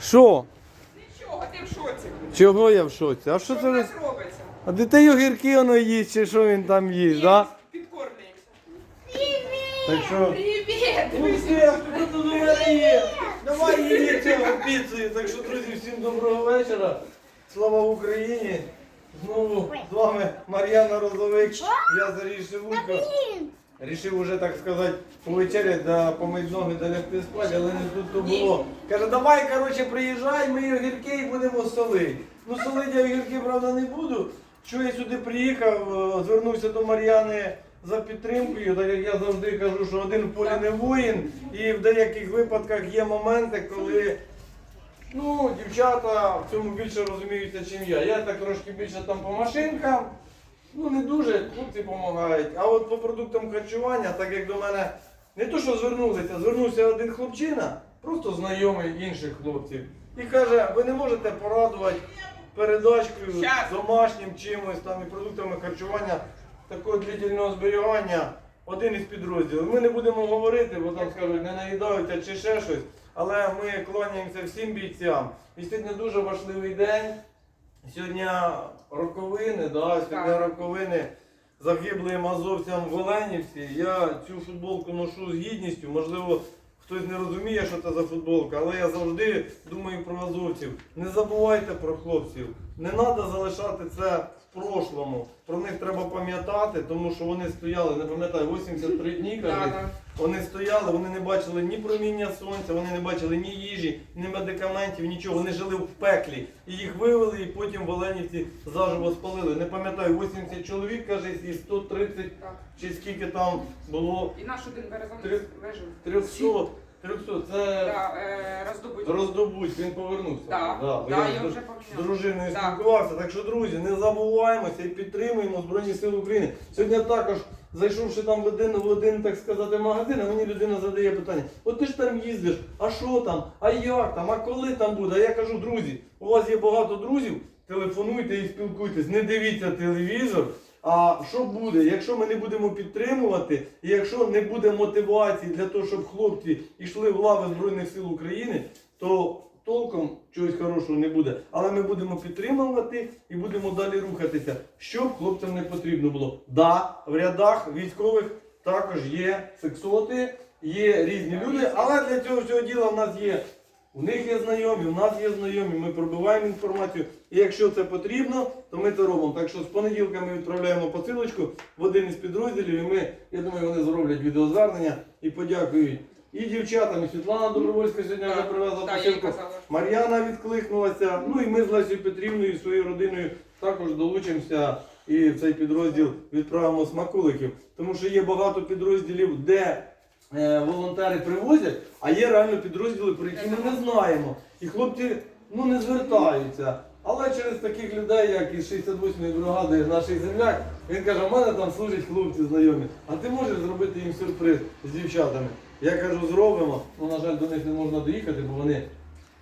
Що? Нічого, ти в шоці. Чого я в шоці? А що Що це ви? робиться? А дітей огірки воно їсть, чи що він там їсть, да? Підкормлюємося. Так що. Привіт! Ну? Давай її цього піцею. Так що, друзі, всім доброго вечора. Слава Україні! Знову з вами Мар'яна Розовик. Я Зарій Шевулько. Рішив уже, так сказати, повечеряти, да помити ноги, да лягти спати, але не тут то було. Каже, давай, коротше, приїжджай, ми огірки і будемо солити. Ну, солити я огірки, правда, не буду. Що я сюди приїхав, е, звернувся до Мар'яни за підтримкою, так як я завжди кажу, що один в полі не воїн, і в деяких випадках є моменти, коли ну, дівчата в цьому більше розуміються, ніж я. Я так трошки більше там по машинкам. Ну не дуже, хлопці допомагають. А от по продуктам харчування, так як до мене не то, що звернулися, звернувся один хлопчина, просто знайомий інших хлопців. І каже, ви не можете порадувати передачкою Щас. домашнім чимось там і продуктами харчування такого длительного зберігання. Один із підрозділів. Ми не будемо говорити, бо там скажуть, не наїдаються чи ще щось. Але ми кланяємося всім бійцям. І сьогодні дуже важливий день. Сьогодні роковини, да, сьогодні роковини загиблим азовцям в Оленівці. Я цю футболку ношу з гідністю. Можливо, хтось не розуміє, що це за футболка, але я завжди думаю про азовців. Не забувайте про хлопців. Не треба залишати це прошлому. Про них треба пам'ятати, тому що вони стояли, не пам'ятаю, 83 дні, кажуть. Вони стояли, вони не бачили ні проміння сонця, вони не бачили ні їжі, ні медикаментів, нічого. Вони жили в пеклі. І їх вивели, і потім в Оленівці заживо спалили. Не пам'ятаю, 80 чоловік, каже, і 130 Так. чи скільки там було І наш один березон вижив. 300. 300. Це Да, е, роздобуть. роздобуть, він повернувся. Да, бо да, я я з- вже з дружиною Да. спілкувався. Так що, друзі, не забуваємося і підтримуємо Збройні Сили України. Сьогодні також, зайшовши там в один, в один, так сказати, магазин, а мені людина задає питання: от ти ж там їздиш, а що там, а як там, а коли там буде? А я кажу, друзі, у вас є багато друзів, телефонуйте і спілкуйтесь, не дивіться телевізор. А що буде, якщо ми не будемо підтримувати, і якщо не буде мотивації для того, щоб хлопці йшли в лави Збройних сил України, то толком чогось хорошого не буде. Але ми будемо підтримувати і будемо далі рухатися, щоб хлопцям не потрібно було. Да, в рядах військових також є сексоти, є різні люди, але для цього всього діла в нас є. У них є знайомі, у нас є знайомі, ми пробиваємо інформацію. І якщо це потрібно, то ми це робимо. Так що з понеділка ми відправляємо посилочку в один із підрозділів, і ми, я думаю, вони зроблять відеозвернення і подякують і дівчатам. І Світлана Добровольська сьогодні вже привезла посилку. Мар'яна відкликнулася. Ну і ми з Лесією Петрівною і своєю родиною також долучимося і в цей підрозділ відправимо смаколиків. Тому що є багато підрозділів, де е, волонтери привозять, а є реально підрозділи, про які ми не знаємо. І хлопці ну, не звертаються. Але через таких людей, як із 68-ї бригади наш земляк, він каже, у мене там служать хлопці знайомі, а ти можеш зробити їм сюрприз з дівчатами. Я кажу, зробимо. Ну, на жаль, до них не можна доїхати, бо вони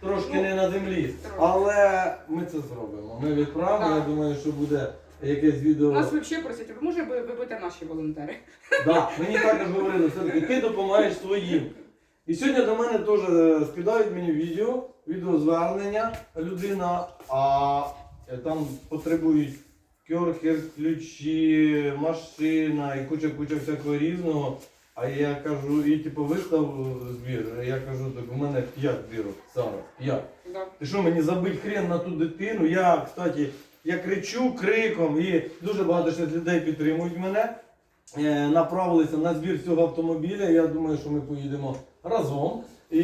трошки Ну, не на землі. Але ми це зробимо. Ми відправимо. Я думаю, що буде якесь відео. Нас взагалі просять, ви може ви, ви будете наші волонтери? Да, мені також говорили, все-таки ти допомагаєш своїм. І сьогодні до мене теж е, скидають мені відео, відеозвернення людина, а е, там потребують кьорхер, ключі, машина і куча-куча всякого різного. А я кажу, і типу вистав збір. Я кажу, так у мене 5 збірок зараз. 5. Да. Ти що мені забить хрен на ту дитину? Я, кстати, я кричу криком і дуже багато ще людей підтримують мене. Е, направилися на збір цього автомобіля. Я думаю, що ми поїдемо разом. І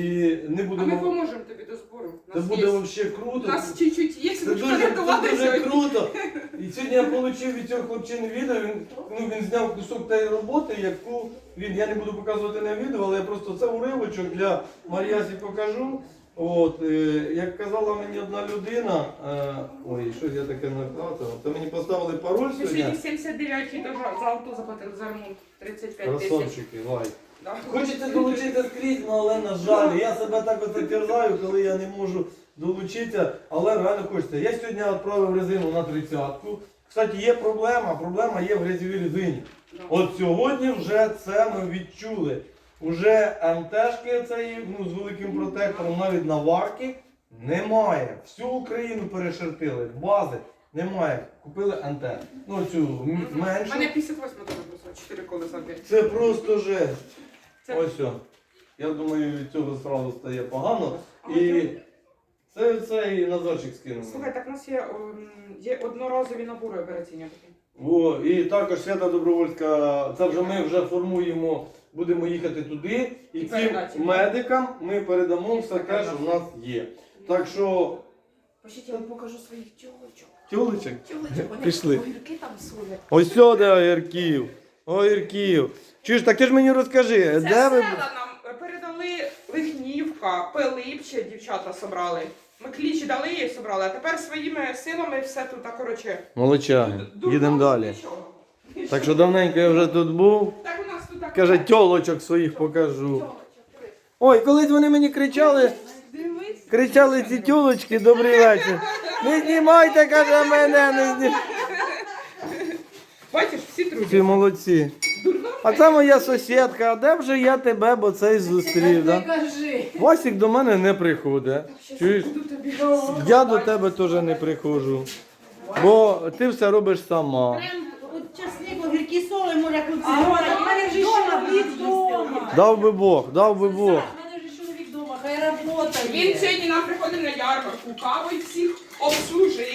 не А ми поможемо тобі до збору. У Це буде взагалі У круто. нас чуть-чуть є, Це дуже, це дуже круто. І сьогодні я отримав від цього хлопчини відео. Він, ну, він зняв кусок тієї роботи, яку він, я не буду показувати на відео, але я просто це уривочок для Мар'ясі покажу. От, е, як казала мені одна людина, е, ой, щось я таке накатав, то мені поставили пароль сьогодні. сьогодні 79 то за авто заплатили за ремонт 35 тисяч. Красавчики, лайк. Да. Хочеться долучитися скрізь, ну, але на жаль, я себе так оце терзаю, коли я не можу долучитися, але реально хочеться. Я сьогодні відправив резину на тридцятку. Кстати, є проблема, проблема є в грязьовій резині. Да. От сьогодні вже це ми відчули. Уже МТшки цієї, ну, з великим протектором, навіть наварки Немає. Всю Україну перешертили. Бази немає. Купили антенну. Ну цю м- У мене 58 теж було, 4 колеса. Це просто жесть. Це- Ось о. Я думаю, від цього сразу стає погано. А І от це цей Назарчик скинув. Слухай, так у нас є, м, є одноразові набори операційні такі. О, і також свята добровольська. Це вже ми вже формуємо, будемо їхати туди, і І цим медикам ми передамо все те, що в нас є. Так що Почіть, я вам покажу своїх тьолочок. тюлечек. Тьолочок, вони Пішли. огірки там солять. Ось сюди огірків. Огірків. Чуєш, так ти ж мені розкажи, Це де села нам передали Лихнівка, Пилипче, дівчата собрали. Ми клічі дали їй собрали, а тепер своїми силами все тут, а коротше. Молодчаги, дурного їдемо далі. нічого. Так що давненько я вже тут був. Так Каже, тьолочок своїх покажу. Ой, колись вони мені кричали, кричали ці тьолочки, добрий вечір. Не знімайте, каже, мене, не знімайте. Бачиш, всі друзі. молодці. А це моя сусідка, а де вже я тебе, бо цей зустрів, да? Васік до мене не приходить. Чуєш? Я до тебе теж не приходжу. Бо ти все робиш сама. Огірки солимо, як оце. А у мене вже чоловік вдома. Дав би Бог, дав би Бог. У мене вже чоловік вдома, хай работає. Він сьогодні нам приходив на ярмарку, кавою всіх обслужив.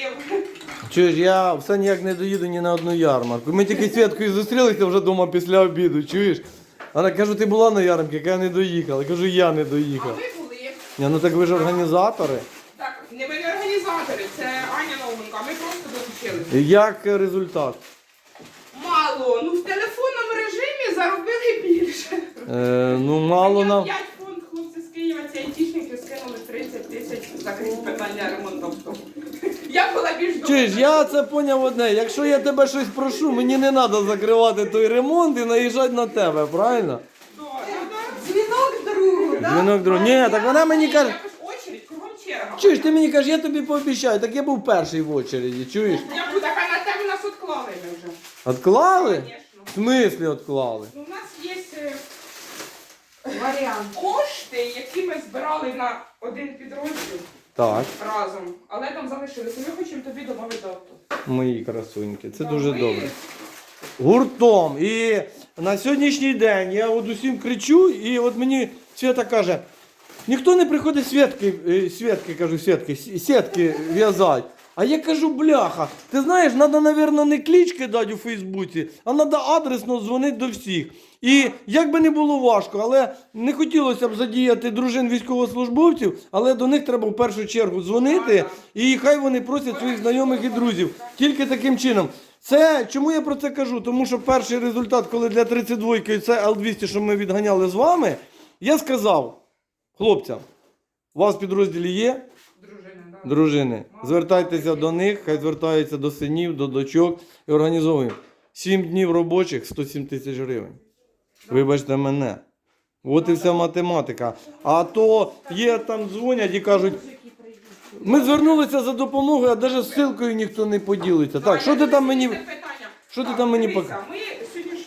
Чуєш, я все ніяк не доїду ні на одну ярмарку. Ми тільки з Святкою зустрілися вже вдома після обіду, чуєш? Вона кажу, ти була на ярмарці, яка я не доїхала. Я кажу, я не А доїхав. ми були. Ні, ну так ви ж організатори. Так, не ми не організатори, це Аня Науменко, а ми просто долучилися. Як результат? Мало, ну в телефонному режимі заробили більше. Е, ну мало нам. 5 фонд хлопці з Києва, ці айтішники скинули 30 тисяч закрити питання ремонту. Я була більш Чуєш, я це поняв одне. Якщо я тебе щось прошу, мені не треба закривати той ремонт і наїжджати на тебе, правильно? Дзвінок другу, да? Дзвінок друг. Ні, так вона мені каже. Якось очередь, кругом черга. Чуєш, ти мені кажеш, я тобі пообіцяю, так я був перший в очереді, чуєш? Я буду, так а на тебе нас відклали вже. Отклали? Звісно. В смислі отклали? Ну, Варіант. кошти, які ми збирали на один підрозділ Так, разом, але там залишилися. Ми хочемо тобі додати авто. мої красуньки, це дуже ми- добре. Гуртом. І на сьогоднішній день я от усім кричу, і от мені Свята каже, ніхто не приходить святки, е, святки, кажу, святки, сітки в'язати. А я кажу, бляха, ти знаєш, треба, мабуть, не клички дати у Фейсбуці, а треба адресно дзвонити до всіх. І як би не було важко, але не хотілося б задіяти дружин військовослужбовців, але до них треба в першу чергу дзвонити, і хай вони просять своїх знайомих і друзів. Тільки таким чином. Це чому я про це кажу? Тому що перший результат, коли для 32-ки це Л-200, що ми відганяли з вами, я сказав хлопцям, у вас в підрозділі є. Дружини. Звертайтеся до них, хай звертаються до синів, до дочок і організовуємо. Сім днів робочих 107 тисяч гривень. Вибачте мене. От і вся математика. А то є там дзвонять і кажуть, ми звернулися за допомогою, а навіть з ссылкою ніхто не поділиться. Так, що ти там мені. Що ти там мені пок- Ми сьогодні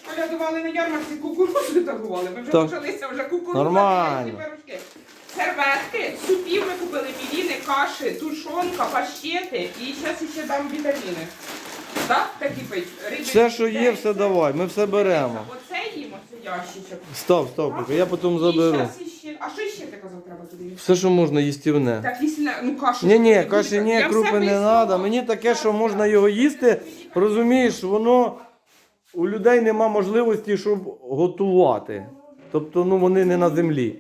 ж на ярмарці кукурудзу торгували. Ми вже Так. почалися вже кукурудза Нормально. і пирожки. Серветки, супів ми купили мівіни, каші, тушонка, паштети і зараз ще дам вітаміни. Так? Такі пить. Риби, Все, що є, все давай, ми все беремо. Оце їм, оце ящичок. Став, став, поки, я потім І заберу. щас іще. А що ще ти казав треба тобі? Все, що можна, їстівне. Так, якщо ну кашу. Ні, ні, буде. каші ні, Я все крупи не треба. Мені таке, що можна його їсти. Розумієш, воно у людей нема можливості, щоб готувати. Тобто, ну вони не на землі.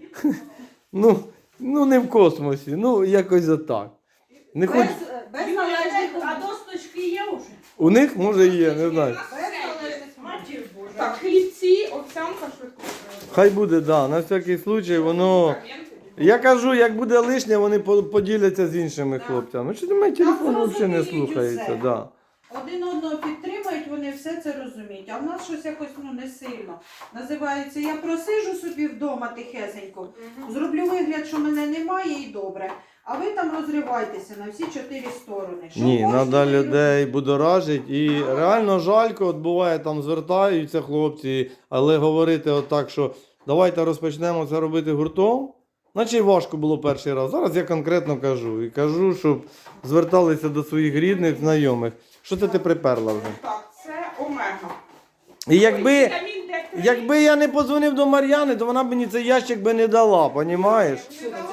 Ну, ну не в космосі. Ну, якось отак. Не хоч... Без, без належних А досточки є вже? У них може є, не знаю. Без належних Матір Божа. Так, хлібці, овсянка швидко. Хай буде, да, на всякий случай, воно. Я- кажу, як буде лишнє, вони по- поділяться з іншими хлопцями. Що ти мене телефон взагалі не слухається? Да. Один одного підтримують, вони все це розуміють. А в нас щось якось ну не сильно. Називається Я просижу собі вдома тихесенько, зроблю вигляд, що мене немає і добре. А ви там розривайтеся на всі чотири сторони. Що Ні, хочете, треба людей будоражить. І реально жалько, от буває, там звертаються хлопці, але говорити отак, що давайте розпочнемо це робити гуртом. Наче й важко було перший раз. Зараз я конкретно кажу. І кажу, щоб зверталися до своїх рідних, знайомих. Що це ти приперла вже? І якби, Ой, вітамін Д3. якби я не подзвонив до Мар'яни, то вона б мені цей ящик би не дала, понімаєш?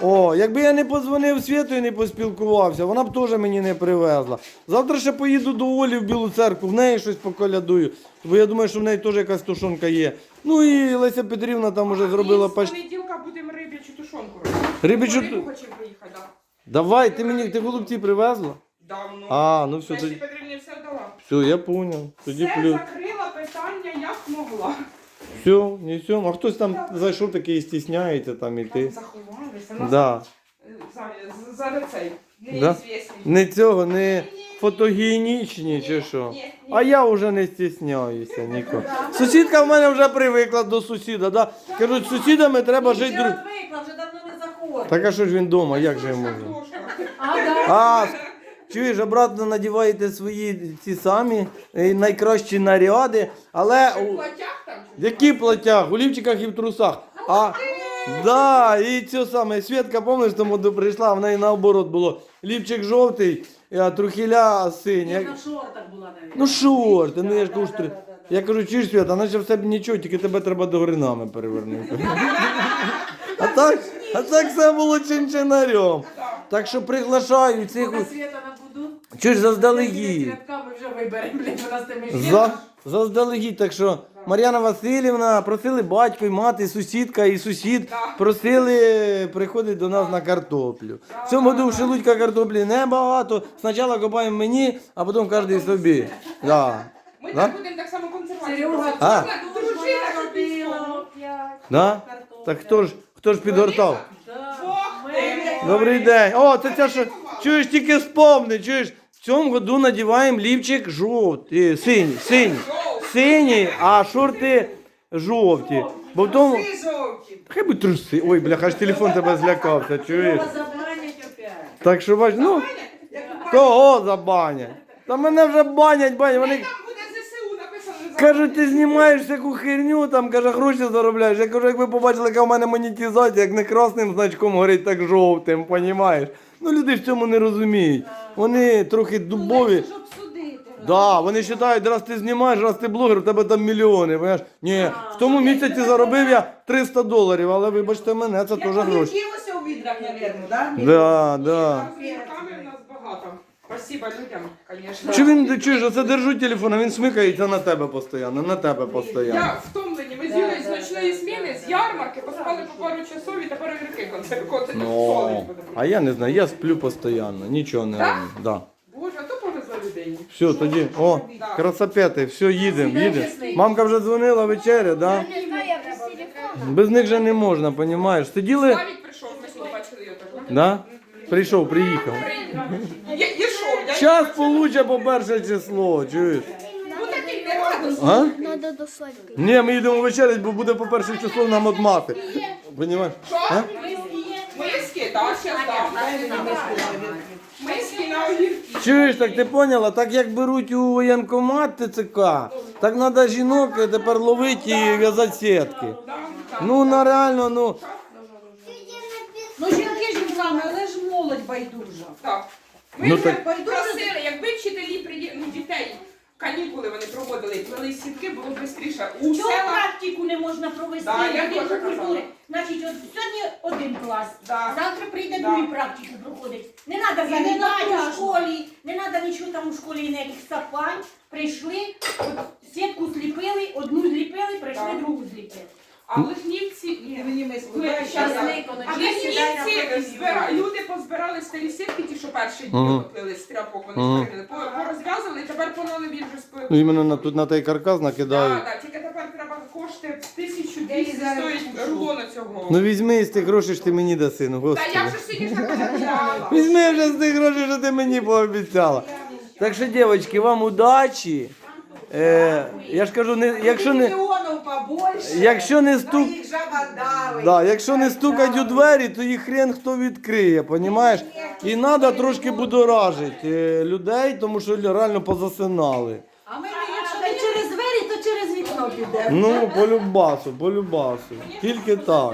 О, якби я не подзвонив Світу і не поспілкувався, вона б теж мені не привезла. Завтра ще поїду до Олі в Білу церкву, в неї щось поколядую. Бо я думаю, що в неї теж якась тушонка є. Ну і Леся Петрівна там уже зробила паш... понеділка будемо риб'ячу тушонку робити. Рибячу Рибу хочемо приїхати, так. Давай, ти мені ти голубці привезла? Давно. А, ну все, Лесі тоді, Петрівні все вдала. все, я поняв. Тоді плюс. Могла. Все, не все. А хтось там зайшов такий і стісняється там іти. Там заховалися. Нас Да. за, за, цей. Да? Неізвісний. Не цього, не фотогенічні чи що. Ні, ні. А я вже не стісняюся ніколи. Сусідка в мене вже привикла до сусіда. Да? Кажуть, з сусідами треба жити одвикла, вже давно не заходить. Так а що ж він вдома, як же йому? картошка. А, да. А, чуєш, обратно надіваєте свої ці самі е, найкращі наряди, але в у- платях там? в які платях? У лівчиках і в трусах. А, да, і це саме, Свідка, пам'ятаєш, тому до- прийшла, в неї наоборот було. Лівчик жовтий, а трухіля синій. Я на шортах була навіть. Ну шорти, ну я ж кажу, Да, що... Я кажу, чуєш, Свята, наче в себе нічого, тільки тебе треба до гринами перевернути. А так, а так все було чинчинарем. Так що приглашаю цих. Поки от- Света на буду. Чуєш, заздалегідь. Вже виберемо, блін, вона з тими За, жінками. заздалегідь. Так що Мар'яна Васильівна просили батько і мати, сусідка, і сусід Так. просили приходити до нас на картоплю. В цьому году в Шелудька картоплі небагато. Спочатку копаємо мені, а потім кожен собі. Да. Ми Да? так будемо так само консервацію. Серега. А. Вона Дружина, під. Да? Так хто ж, хто ж підгортав? Добрий день. О, це ця що. Чуєш, тільки спомни, чуєш. В цьому году надіваємо лівчик жовтий, синій, синій. Синій, а шорти жовті. Бо в тому. Хай би труси. Ой, бляха, аж телефон тебе злякався, чуєш? Забанять опять. Так що бач, ну, кого забанять? Та мене вже банять, банять. Вони кажуть, ти знімаєш всяку херню, там каже, гроші заробляєш. Я кажу, якби побачили, яка в мене монетизація, як не красним значком горить, так жовтим, понімаєш? Ну люди в цьому не розуміють. Вони трохи дубові. Щоб судити. Да, вони вважають, раз ти знімаєш, раз ти блогер, у тебе там мільйони. Понимаєш? Ні, в тому місяці заробив я 300 доларів, але вибачте мене, це теж гроші. Огірків у відрах, мабуть, да? Да, да. Гірками в нас багато. Спасибо людям, звісно. Чи він чуєш, оце держу телефон, а він смикається на тебе постійно, на тебе постійно. Я втомлені. Ми з з ночної зміни, з ярмарки, поспали по пару часов і тепер огірки концерт Ну, а я не знаю, я сплю постійно, нічого не Так? роблю. Да. Боже, а то повезло. Все, тоді, о, красопети, все, їдемо, їдемо. Мамка вже дзвонила вечеря, да? Без них же не можна, понімаєш? Сиділи, Славік прийшов, ми сьогодні бачили його теж. да? Прийшов, приїхав. Я, Час получе по перше число, чуєш? А? Надо до Славіка. Ні, ми їдемо вечерять, бо буде по перше число нам от мати. Понімаєш? А? Миски, так, дам. Миски на огірки. Чуєш, так ти поняла? Так як беруть у воєнкомат ТЦК, так треба жінок тепер ловити і в'язати сітки. Ну, на реально, ну. Ну жінки жінками, але ж молодь байдужа. Так. Ми Ну, вже так- просили, якби вчителі приї... ну, дітей, канікули вони проводили, плели сітки, було б швидше. У Чого селах практику не можна провести? Да, я теж культури? казала. Значить, от сьогодні один клас, Да. завтра прийде Да. другий практику проходить. Не треба не занімати у напряжно. школі, не треба нічого там у школі ніяких сапань. Прийшли, от сітку зліпили, одну зліпили, прийшли Да. другу зліпили. А в Лихнівці, ні, Мені миску. ви щас а Лихнівці збира... люди позбирали старі сітки, перші дні Мгм. з тряпок, вони Мгм. створили, по- порозв'язували, і тепер по нові вже спили. Ну, іменно на, тут на той каркас накидають. Так, так, тільки тепер треба кошти 1200 зараз стоїть рулону цього. Ну візьми з тих грошей, що ти мені даси, ну Та господи. я вже сьогодні ж так обіцяла. Візьми вже з тих грошей, що ти мені пообіцяла. Так що, дівчатки, вам удачі. Е, я ж кажу, не, якщо не, побольше. якщо не стук, їх жаба давить. да, якщо не стукать у двері, то їх хрен хто відкриє, понімаєш? І треба трошки будоражити е, людей, тому що реально позасинали. А ми Якщо не через двері, то через вікно підемо. Ну, по любасу, по любасу. Тільки так.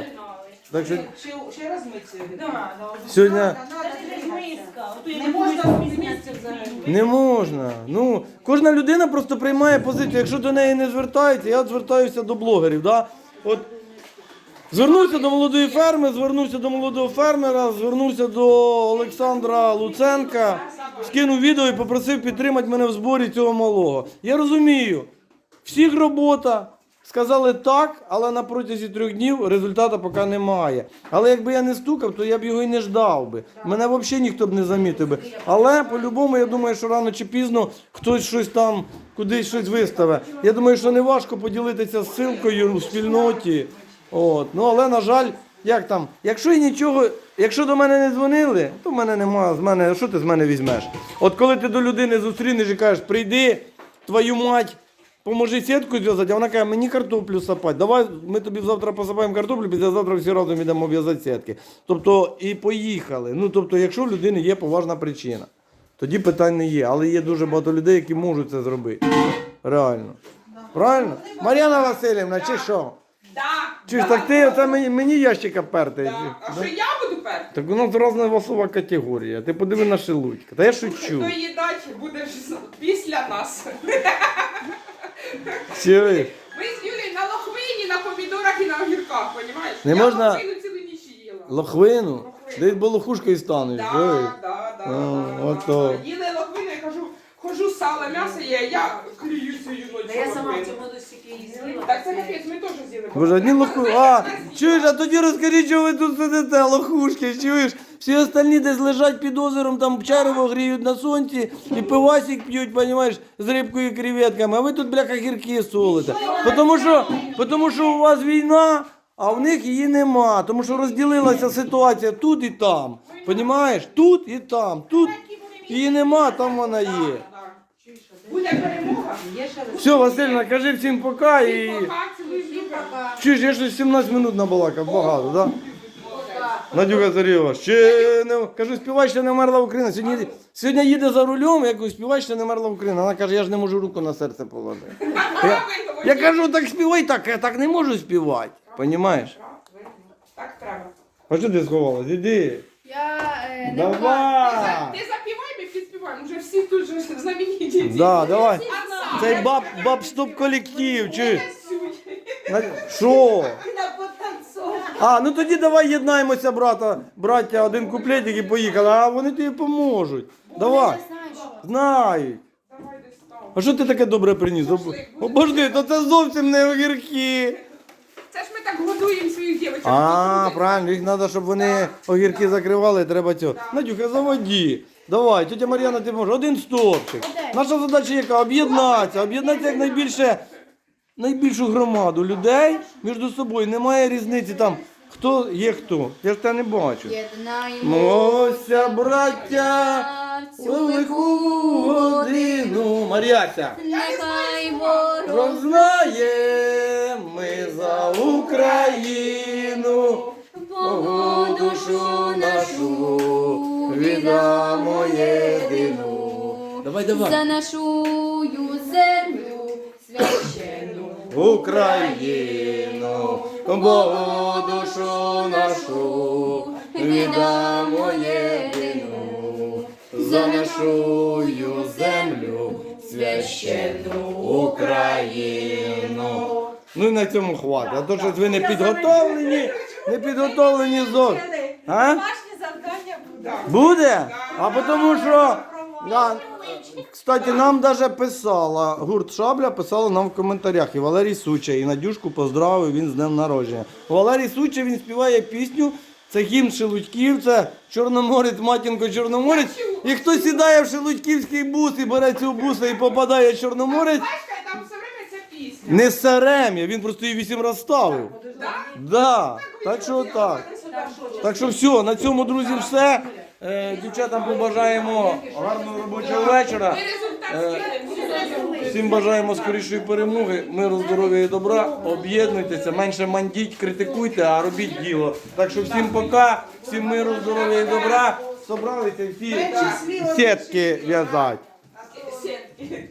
Так що Ще, ще раз митися. Да. сьогодні Надо, Та надо це ж миска. Ото Не можна взагалі. не можна. Ну, кожна людина просто приймає позицію. Якщо до неї не звертаються, я от звертаюся до блогерів. Да? От Звернувся до молодої ферми, звернувся до молодого фермера, звернувся до Олександра Луценка, скинув відео і попросив підтримати мене в зборі цього малого. Я розумію, всіх робота. Сказали так, але на протязі трьох днів результату поки немає. Але якби я не стукав, то я б його і не ждав би. Мене взагалі ніхто б не замітив би. Але по-любому, я думаю, що рано чи пізно хтось щось там кудись щось виставить. Я думаю, що не важко поділитися ссылкою у спільноті. От. Ну але на жаль, як там, якщо нічого, якщо до мене не дзвонили, то в мене немає з мене. Що ти з мене візьмеш? От коли ти до людини зустрінеш і кажеш, прийди, твою мать. Поможи сітку зв'язати, а вона каже, мені картоплю сапати. Давай ми тобі завтра посапаємо картоплю, після завтра всі разом йдемо в'язати сітки. Тобто і поїхали. Ну тобто, якщо в людини є поважна причина, тоді питань не є. Але є дуже багато людей, які можуть це зробити. Реально. Правильно? Мар'яна Васильівна, чи що? Да, Чи ж так ти оце мені, мені ящика перти? Да. А що я буду перти? Так у нас різна васова категорія. Ти подиви на шелудька. Та я шучу. Хто їдать будеш після нас. Чуєш? Ми з Юлією на лохвині, на помідорах і на огірках, понімаєш? Не я можна- лохвину цілу ніч їла. Лохвину? Десь бо лохушкою станеш. Да, да, да, О, да, ото. да. Їли лохвину, хожу сало, м'ясо є, я клюю цю ночі я сама в цьому досі з'їла. Так це капець, ми теж з'їли. Боже, одні лоху. А, чуєш, а тоді розкажіть, що ви тут сидите, лохушки, чуєш? Всі остальні десь лежать під озером, там черево гріють на сонці і пивасик п'ють, понімаєш, з рибкою і креветками, а ви тут, бляха, гірки солите. Тому що, тому що у вас війна, а в них її нема. Тому що розділилася ситуація тут і там. Понімаєш? Тут і там. Тут її нема, там вона є. Буде перемога. Все, Васильна, кажи всім пока і. Люблю. Чуєш, я щось 17 минут набалакав, багато, так? Да? Надюха Зарєва, ще не кажу, співай, ще не вмерла Україна. Сьогодні, сьогодні їде за рулем, я кажу, співай, ще не вмерла Україна. Вона каже, я ж не можу руку на серце положити. Я, я кажу, так співай так, я так не можу співати. Понімаєш? Так треба. А що ти сховалась? Іди. Я е, не Давай. ти запівай, ми підспіваємо. Уже всі тут же знамениті. Да, давай. Цей баб, баб стоп колектив, чи? На- Що? А, ну тоді давай єднаємося, брата, браття, один куплетик і поїхали, а вони тобі поможуть. Давай. знаю. Знають. Давай десь там. А що ти таке добре приніс? Обожди, то це зовсім не огірки. Це ж ми так годуємо своїх дівчат. А, правильно, їх треба, щоб вони огірки закривали, треба цього. Надюха, заводі. Давай, тетя Мар'яна, ти можеш. Один стовпчик. Наша задача яка? Об'єднатися, об'єднатися як найбільше, найбільшу громаду людей між собою. Немає різниці там, хто є хто. Я ж тебе не бачу. Мося, браття, у лиху годину. Мар'яся. Нехай ворог Прознає ми за Україну, Богу душу нашу віддамо єдину. Давай, за нашу землю священну. Україну, Богу душу нашу, віддамо єдину, за нашу землю священну Україну. Ну і на цьому хватить, а то щось ви не підготовлені, не підготовлені зовсім. А? Буде. А тому що. Да, кстати, нам даже писала, гурт Шабля писала нам в коментарях. І Валерій Суча, і Надюшку поздравив він з днем народження. Валерій Суча він співає пісню. Це гімн Шелудьків, це Чорноморець, матінко Чорноморець. І хто сідає в Шелудьківський бус і бере цього буса і попадає в Чорноморець, Знаєш, там все время ця пісня. не сарем'я, він просто її вісім разів ставив. Да? Да, так що так. Так що все, на цьому, друзі, все. Е, дівчатам побажаємо гарного робочого вечора. Ми. Всім бажаємо скорішої перемоги, миру, здоров'я і добра. Об'єднуйтеся, менше мандіть, критикуйте, а робіть діло. Так що всім пока, всім миру, здоров'я і добра. Собралися всі сітки в'язати. Сітки.